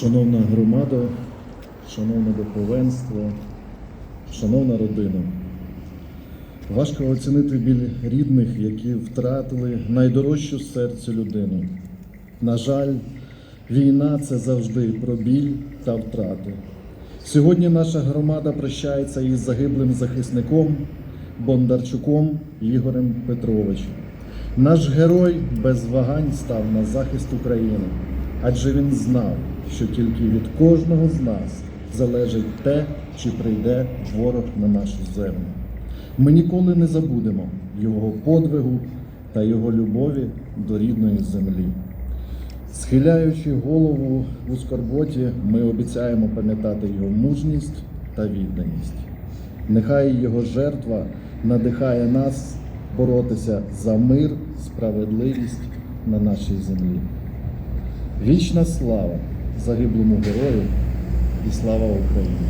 Шановна громада, шановне духовенство, шановна родина. Важко оцінити біль рідних, які втратили найдорожчу з серця людину. На жаль, війна це завжди про біль та втрати. Сьогодні наша громада прощається із загиблим захисником Бондарчуком Ігорем Петровичем. Наш герой без вагань став на захист України, адже він знав, що тільки від кожного з нас залежить те, чи прийде ворог на нашу землю. Ми ніколи не забудемо його подвигу та його любові до рідної землі. Схиляючи голову у скорботі, ми обіцяємо пам'ятати його мужність та відданість. Нехай його жертва надихає нас боротися за мир, справедливість на нашій землі. Вічна слава загиблому герою і слава Україні!